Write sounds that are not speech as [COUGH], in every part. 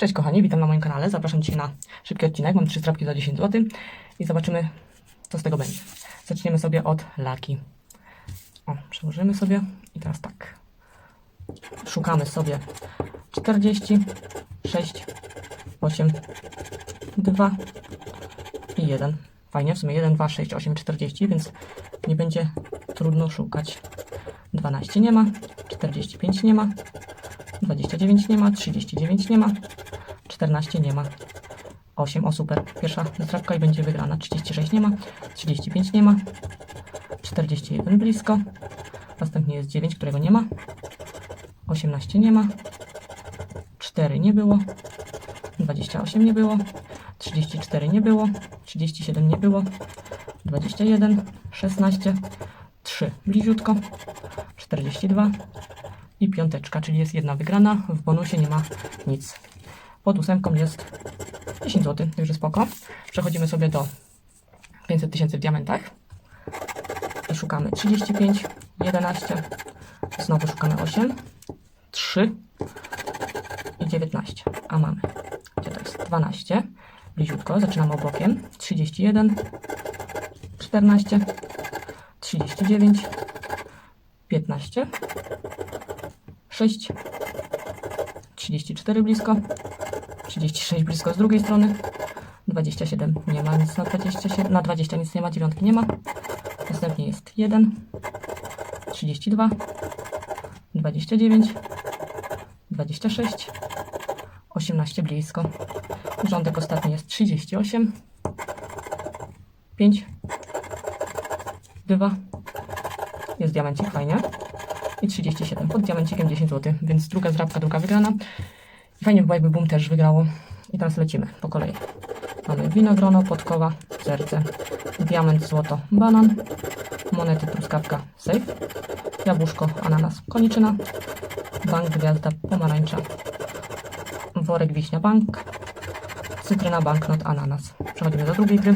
Cześć kochani, witam na moim kanale. Zapraszam Cię na szybki odcinek. Mam trzy strapki za 10 zł i zobaczymy, co z tego będzie. Zaczniemy sobie od laki. O, przełożymy sobie i teraz tak. Szukamy sobie 40, 6, 8, 2 i 1. Fajnie, w sumie 1, 2, 6, 8, 40, więc nie będzie trudno szukać. 12 nie ma, 45 nie ma, 29 nie ma, 39 nie ma, 14 nie ma, 8, o super, pierwsza zdrabka i będzie wygrana, 36 nie ma, 35 nie ma, 41 blisko, następnie jest 9, którego nie ma, 18 nie ma, 4 nie było, 28 nie było, 34 nie było, 37 nie było, 21, 16, 3 bliziutko, 42 i piąteczka, czyli jest jedna wygrana, w bonusie nie ma nic. Pod ósemką jest 10 zł, już jest spoko. Przechodzimy sobie do 500 tysięcy w diamentach. I szukamy 35, 11, znowu szukamy 8, 3 i 19, a mamy, gdzie to jest, 12, bliziutko, zaczynamy obłokiem, 31, 14, 39, 15, 6, 34 blisko, 36 blisko z drugiej strony, 27 nie ma nic na 27, na 20 nic nie ma, dziewiątki nie ma, następnie jest 1, 32, 29, 26, 18 blisko, rządek ostatni jest 38, 5, 2, jest diamencik, fajnie. I 37. Pod diamencikiem 10 zł, więc druga zdrabka, druga wygrana. Fajnie by było, jakby Boom też wygrało. I teraz lecimy po kolei. Mamy winogrono, podkowa, serce, diament, złoto, banan, monety, truskawka, safe, jabłuszko, ananas, koniczyna, bank, gwiazda, pomarańcza, worek, wiśnia, bank, cytryna, banknot, ananas. Przechodzimy do drugiej gry.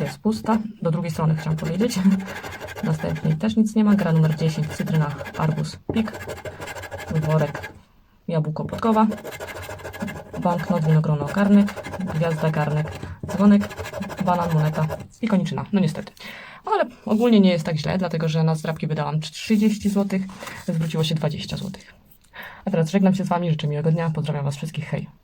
Jest pusta. Do drugiej strony chciałam powiedzieć. [LAUGHS] Następnie też nic nie ma. Gra numer 10. Cytryna, arbuz, pik. Worek, jabłko, podkowa. Banknot, winogrono, garnek. Gwiazda, garnek, dzwonek, banan, moneta i koniczyna. No niestety. Ale ogólnie nie jest tak źle, dlatego że na zdrabki wydałam 30 zł. Zwróciło się 20 zł. A teraz żegnam się z Wami. Życzę miłego dnia. Pozdrawiam Was wszystkich. Hej.